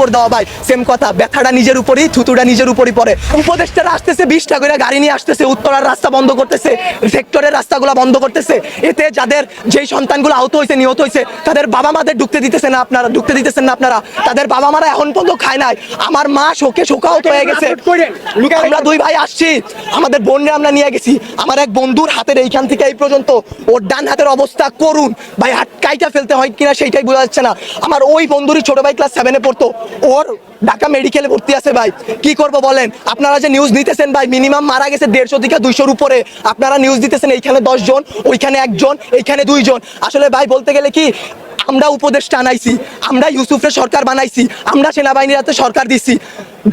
থাপ্পড় দেওয়া ভাই। সেম কথা ব্যথাটা নিজের উপরই থুতুটা নিজের উপরই পড়ে। উপদেষ্টারা আসতেছে বিশটা করে গাড়ি নিয়ে আসতেছে উত্তরার রাস্তা বন্ধ করতেছে সেক্টরের রাস্তাগুলো বন্ধ করতেছে। এতে যাদের যেই সন্তানগুলো আহত হয়েছে নিহত হয়েছে তাদের বাবা মাদের ঢুকতে দিতেছে না আপনারা ঢুকতে দিতেছেন না আপনারা। তাদের বাবা মারা এখন পর্যন্ত খায় নাই। আমার মা শোকে শোকাহত হয়ে গেছে। আমরা দুই ভাই আসছি। আমাদের বোনরে আমরা নিয়ে গেছি। আমার এক বন্ধুর হাতের এইখান থেকে এই পর্যন্ত ওর ডান হাতের অবস্থা করুন। ভাই হাত কাইটা ফেলতে হয় কিনা সেইটাই বোঝা যাচ্ছে না। আমার ওই বন্ধুরই ছোট ভাই ক্লাস সেভেনে পড়তো। ওর ঢাকা মেডিকেলে ভর্তি আছে ভাই। কি করব বলেন? আপনারা যে নিউজ নিতেছেন ভাই মিনিমাম মারা গেছে দেড়শো থেকে দুইশোর উপরে। আপনারা নিউজ দিতেছেন এইখানে দশজন, ওইখানে একজন, এইখানে দুইজন। আসলে ভাই বলতে গেলে কি আমরা উপদেশটা আনাইছি, আমরা ইউসুফের সরকার বানাইছি, আমরা সেনাবাহিনীর হাতে সরকার দিচ্ছি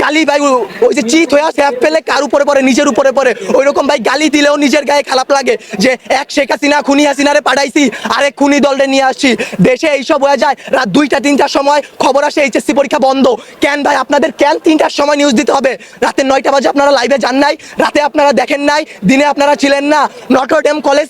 গালি ভাই ওই যে চিত হয়ে স্যাপ ফেলে কার উপরে পরে নিজের উপরে পরে ওই রকম ভাই গালি দিলেও নিজের গায়ে খারাপ লাগে যে এক শেখ হাসিনা, খুনি হাসিনারে পাঠাইছি, আরেক খুনি দলরে নিয়ে আসছি। দেশে এইসব হয়ে যায়, রাত দুইটা, তিনটার সময় খবর আসে, এইচএসসি পরীক্ষা বন্ধ। কেন ভাই, আপনাদের কেন তিনটার সময় নিউজ দিতে হবে? রাতে নয়টা বাজে আপনারা লাইভে যান নাই, রাতে আপনারা দেখেন নাই, দিনে আপনারা ছিলেন না। নটরডেম কলেজ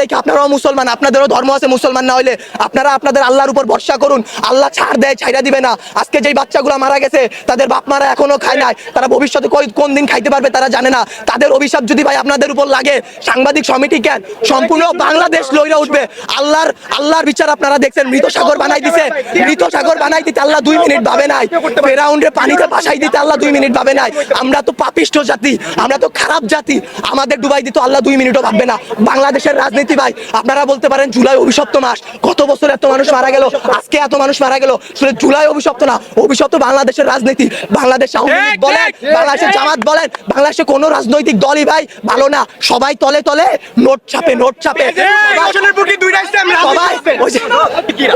রেখে আপনারাও মুসলমান? আপনাদেরও ধর্ম আছে মুসলমান না হইলে। আপনারা আপনাদের আল্লাহর উপর ভরসা করুন। আল্লাহ ছাড় দেয়, ছাইড়া দিবে না। আজকে যেই বাচ্চাগুলো মারা গেছে, তাদের বাপ মারা এখনও খায় নাই। তারা ভবিষ্যতে কোন দিন খাইতে পারবে তারা জানে না। তাদের অভিশাপ যদি ভাই আপনাদের উপর লাগে, সাংবাদিক সমিতি কেন? সম্পূর্ণ বাংলাদেশ লইরা উঠবে। আল্লাহর আল্লাহর বিচার আপনারা দেখছেন, মৃত সাগর বানাই দিছে। মৃত সাগর বানাই দিতে আল্লাহ দুই মিনিট ভাবে নাই। ফেরাউন্ডে পানিতে ভাসাই দিতে আল্লাহ দুই মিনিট ভাবে নাই। আমরা তো পাপিষ্ঠ জাতি, আমরা তো খারাপ জাতি। আমাদের ডুবাই দিতে আল্লাহ দুই মিনিটও ভাববে না। বাংলাদেশের রাজনীতি ভাই আপনারা বলতে পারেন জুলাই অভিশপ্ত মাস। গত বছর এত মানুষ মারা গেল? আজকে এত মানুষ মারা গেল? আসলে জুলাই অভিশপ্ত না অভিশপ্ত বাংলাদেশের রাজনীতি। বাংলাদেশ আওয়ামী লীগ বলেন বাংলাদেশের জামাত বলেন বাংলাদেশে কোনো রাজনৈতিক দলই ভাই ভালো না। সবাই তলে তলে নোট ছাপে নোট ছাপে। সবাই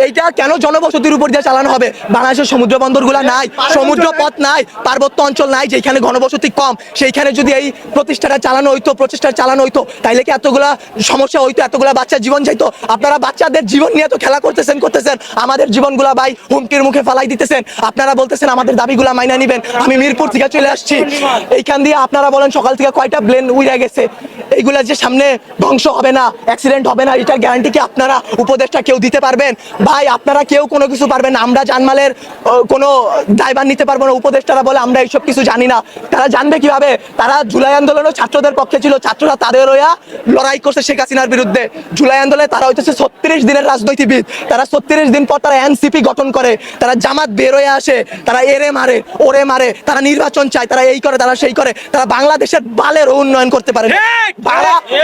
এইটা কেন জনবসতির উপর দিয়ে চালানো হবে? বাংলাদেশের সমুদ্র বন্দরগুলা নাই সমুদ্র পথ নাই পার্বত্য অঞ্চল নাই যেখানে ঘনবসতি কম সেইখানে যদি এই প্রতিষ্ঠাটা চালানো হইতো প্রচেষ্টা চালানো হইতো তাইলে কি এতগুলা সমস্যা হইতো? এতগুলা বাচ্চার জীবন যাইতো। আপনারা বাচ্চাদের জীবন নিয়ে তো খেলা করতেছেন করতেছেন। আমাদের জীবনগুলা ভাই হুমকির মুখে ফালাই দিতেছেন। আপনারা বলতেছেন, আমাদের দাবিগুলা মাইনা নিবেন। আমি মিরপুর থেকে চলে আসছি। এইখান দিয়ে আপনারা বলেন, সকাল থেকে কয়টা প্লেন উড়ে গেছে? এইগুলা যে সামনে ধ্বংস হবে না অ্যাক্সিডেন্ট হবে না এটা গ্যারান্টি কি আপনারা উপদেশটা কেউ দিতে পারবেন? ভাই, আপনারা কেউ কোনো কিছু পারবেন আমরা জানমালের কোনো দায়ভার নিতে পারব না। উপদেষ্টারা বলে, আমরা এইসব কিছু জানি না। তারা জানবে কীভাবে? তারা জুলাই আন্দোলনও ছাত্রদের পক্ষে ছিল। ছাত্ররা তাদের লড়াই করছে শেখ হাসিনার বিরুদ্ধে। জুলাই আন্দোলনে তারা হইতেছে ছত্রিশ দিনের রাজনীতিবিদ। তারা ছত্রিশ দিন পর তারা এনসিপি গঠন করে তারা জামাত বের হয়ে আসে তারা এরে মারে ওরে মারে তারা নির্বাচন চায় তারা এই করে তারা সেই করে তারা বাংলাদেশের বালের উন্নয়ন করতে পারে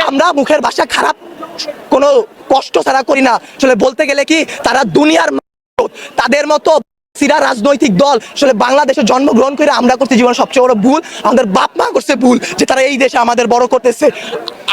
আমরা মুখের ভাষা খারাপ কোনো কষ্ট ছাড়া করি না। আসলে বলতে গেলে কি তারা দুনিয়ার তাদের মতো সিরা রাজনৈতিক দল, আসলে বাংলাদেশে জন্মগ্রহণ করে আমরা করছি জীবন সবচেয়ে বড় ভুল, আমাদের বাপ মা করছে ভুল যে তারা এই দেশে আমাদের বড় করতেছে।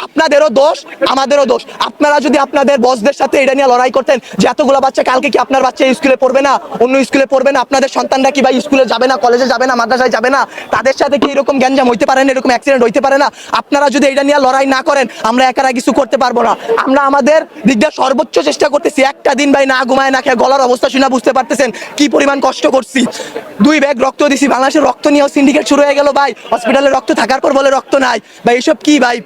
আপনাদেরও দোষ, আমাদেরও দোষ। আপনারা যদি আপনাদের বসদের সাথে এটা নিয়ে লড়াই করতেন যে এতগুলো বাচ্চা কালকে কি আপনার বাচ্চা স্কুলে পড়বে না, অন্য স্কুলে পড়বে না, আপনাদের সন্তানরা কি ভাই স্কুলে যাবে না, কলেজে যাবে না, মাদ্রাসায় যাবে না, তাদের সাথে কি এরকম গ্যাঞ্জাম হইতে পারে না, এরকম অ্যাক্সিডেন্ট হইতে পারে না? আপনারা যদি এটা নিয়ে লড়াই না করেন, আমরা একারা কিছু করতে পারব না। আমরা আমাদের দিক দিয়ে সর্বোচ্চ চেষ্টা করতেছি, একটা দিন ভাই না ঘুমায় না খেয়ে গলার অবস্থা শুনে বুঝতে পারতেছেন কি পরিমাণ কষ্ট করছি। দুই ব্যাগ রক্ত দিছি, বাংলাদেশের রক্ত নিয়েও সিন্ডিকেট শুরু হয়ে গেল ভাই। হসপিটালে রক্ত থাকার পর বলে রক্ত নাই। ভাই, এসব কি ভাই?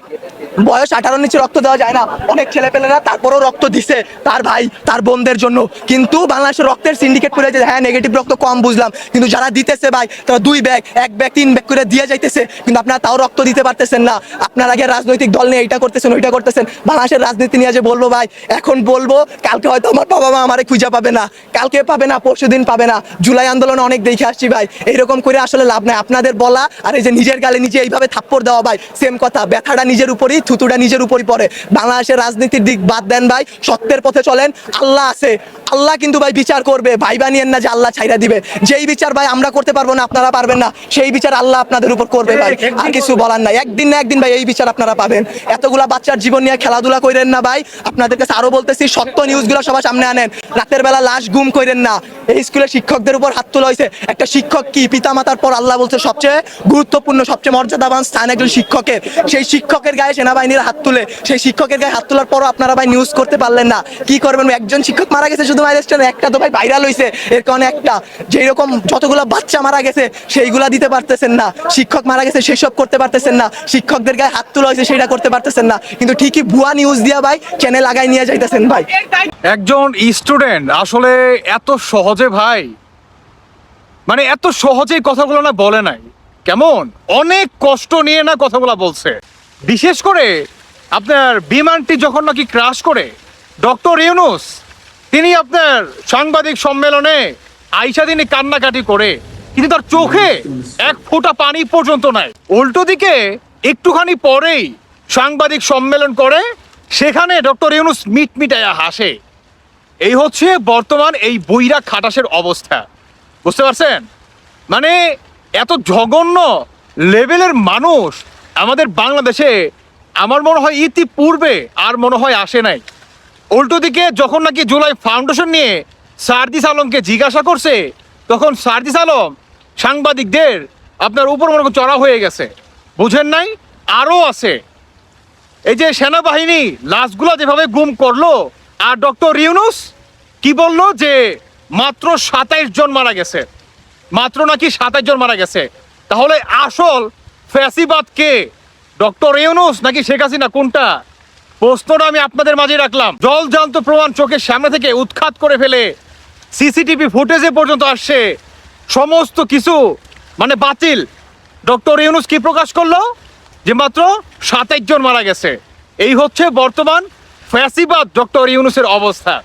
বয়স আঠারো নিচে রক্ত দেওয়া যায় না। অনেক ছেলে পেলেরা তারপরও রক্ত দিছে তার ভাই, তার বোনদের জন্য। কিন্তু বাংলাদেশের রক্তের সিন্ডিকেট করে যে হ্যাঁ নেগেটিভ রক্ত কম বুঝলাম। কিন্তু যারা দিতেছে ভাই, তারা দুই ব্যাগ এক ব্যাগ তিন ব্যাগ করে দিয়ে যাইতেছে। কিন্তু আপনারা তাও রক্ত দিতে পারতেছেন না। আপনারা আগে রাজনৈতিক দল নিয়ে এইটা করতেছেন, ওইটা করতেছেন। বাংলাদেশের রাজনীতি নিয়ে যে বলব ভাই, এখন বলব, কালকে হয়তো আমার বাবা মা আমারে খুঁজে পাবে না। কালকে পাবে না পরশু দিন পাবে না। জুলাই আন্দোলনে অনেক দেখে আসছি ভাই। এইরকম করে আসলে লাভ নাই। আপনাদের বলা আর এই যে নিজের গালে নিজে এইভাবে থাপ্পড় দেওয়া ভাই সেম কথা। ব্যথাটা নিজের উপরই, থুতুটা নিজের উপরই পড়ে। বাংলাদেশের রাজনীতির দিক বাদ দেন ভাই, সত্যের পথে চলেন। আল্লাহ আছে। আল্লাহ কিন্তু ভাই বিচার করবে। ভাই বানিয়েন না যে আল্লাহ ছাইরা দিবে। যেই বিচার ভাই আমরা করতে পারব না, আপনারা পারবেন না। সেই বিচার আল্লাহ আপনাদের উপর করবে ভাই। আর কিছু বলার নাই। একদিন না একদিন ভাই এই বিচার আপনারা পাবেন। এতগুলা বাচ্চার জীবন নিয়ে খেলাধুলা করেন না ভাই। আপনাদের কাছে আরও বলতেছি, সত্য নিউজগুলো সবার সামনে আনেন। রাতের বেলা লাশ গুম করেন না। এই স্কুলে শিক্ষকদের উপর হাত তোলা হয়েছে। একটা শিক্ষক কি? পিতামাতার পর আল্লাহ বলছে, সবচেয়ে গুরুত্বপূর্ণ, সবচেয়ে মর্যাদাবান স্থান একজন শিক্ষকের। সেই শিক্ষকের গায়ে সেনাবাহিনীর হাত তুলে, সেই শিক্ষকের গায়ে হাত তোলার পরও আপনারা ভাই নিউজ করতে পারলেন না। কি করবেন? একজন শিক্ষক মারা গেছে শুধু মাইলেস্টনে একটা তো ভাই ভাইরাল হয়েছে এর কারণে একটা যেই রকম যতগুলো বাচ্চা মারা গেছে, সেইগুলা দিতে পারতেছেন না। শিক্ষক মারা গেছে, সেসব করতে পারতেছেন না। শিক্ষকদের গায়ে হাত তোলা হয়েছে, সেটা করতে পারতেছেন না। কিন্তু ঠিকই ভুয়া নিউজ দিয়া ভাই চ্যানেল লাগাই নিয়ে যাইতেছেন ভাই। একজন স্টুডেন্ট আসলে এত সহজে ভাই মানে এত সহজেই কথাগুলো না বলে নাই। কেমন? অনেক কষ্ট নিয়ে না কথাগুলো বলছে। বিশেষ করে আপনার বিমানটি যখন নাকি ক্রাশ করে ডক্টর ইউনুস, তিনি আপনার সাংবাদিক সম্মেলনে আইসা তিনি কান্নাকাটি করে, কিন্তু তার চোখে এক ফোঁটা পানি পর্যন্ত নাই। উল্টো দিকে একটুখানি পরেই সাংবাদিক সম্মেলন করে, সেখানে ডক্টর ইউনুস মিটমিটায়া হাসে। এই হচ্ছে বর্তমান এই বইরা খাটাসের অবস্থা। বুঝতে পারছেন? মানে এত জঘন্য লেভেলের মানুষ আমাদের বাংলাদেশে আমার মনে হয় ইতিপূর্বে আর মনে হয় আসে নাই। উল্টো দিকে যখন নাকি জুলাই ফাউন্ডেশন নিয়ে সারদিস আলমকে জিজ্ঞাসা করছে, তখন সারদিস আলম সাংবাদিকদের আপনার উপর মনে চড়া হয়ে গেছে। বুঝেন নাই? আরও আছে। এই যে সেনাবাহিনী লাশগুলো যেভাবে গুম করল, আর ডক্টর ইউনুস কি বলল যে মাত্র সাতাইশ জন মারা গেছে। মাত্র নাকি সাতাইশ জন মারা গেছে। তাহলে আসল ফ্যাসিবাদ কে? ডক্টর ইউনুস নাকি শেখ হাসিনা? কোনটা? প্রশ্নটা আমি আপনাদের মাঝে রাখলাম। জল জান্ত প্রমাণ চোখের সামনে থেকে উৎখাত করে ফেলে সিসিটিভি ফুটেজে পর্যন্ত আসছে সমস্ত কিছু। মানে বাতিল। ডক্টর ইউনুস কি প্রকাশ করল? যে মাত্র সাতাইশ জন মারা গেছে। এই হচ্ছে বর্তমান ফ্যাসিবাদ ডক্টর ইউনুসের অবস্থা।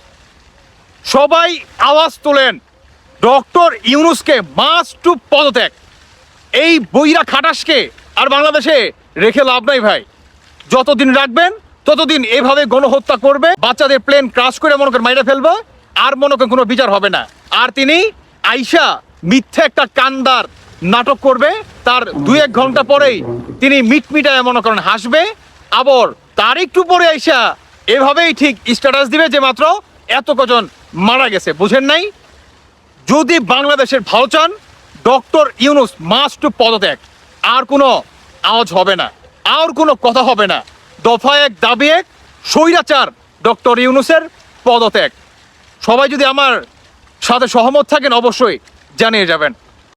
সবাই আওয়াজ তোলেন। ডক্টর ইউনুসকে মাস টু পদত্যাগ। এই বইরা খাটাসকে আর বাংলাদেশে রেখে লাভ নাই ভাই। যতদিন রাখবেন, ততদিন এভাবে গণহত্যা করবে, বাচ্চাদের প্লেন ক্রাশ করে মনে করেন মাইরে ফেলবে, আর মনে করেন কোনো বিচার হবে না। আর তিনি আইসা মিথ্যে একটা কান্দার নাটক করবে, তার দুই এক ঘণ্টা পরেই তিনি মিটমিটায় মনে করেন হাসবে, আবার তার একটু পরে আইসা এভাবেই ঠিক স্ট্যাটাস দিবে যে মাত্র এত কজন মারা গেছে, বুঝেন নাই? যদি বাংলাদেশের ভালো চান, ডক্টর ইউনুস মাস্ট টু পদত্যাগ। আর কোনো আওয়াজ হবে না, আর কোনো কথা হবে না। দফা এক, দাবি এক, স্বৈরাচার ডক্টর ইউনুসের পদত্যাগ। সবাই যদি আমার সাথে সহমত থাকেন, অবশ্যই জানিয়ে যাবেন।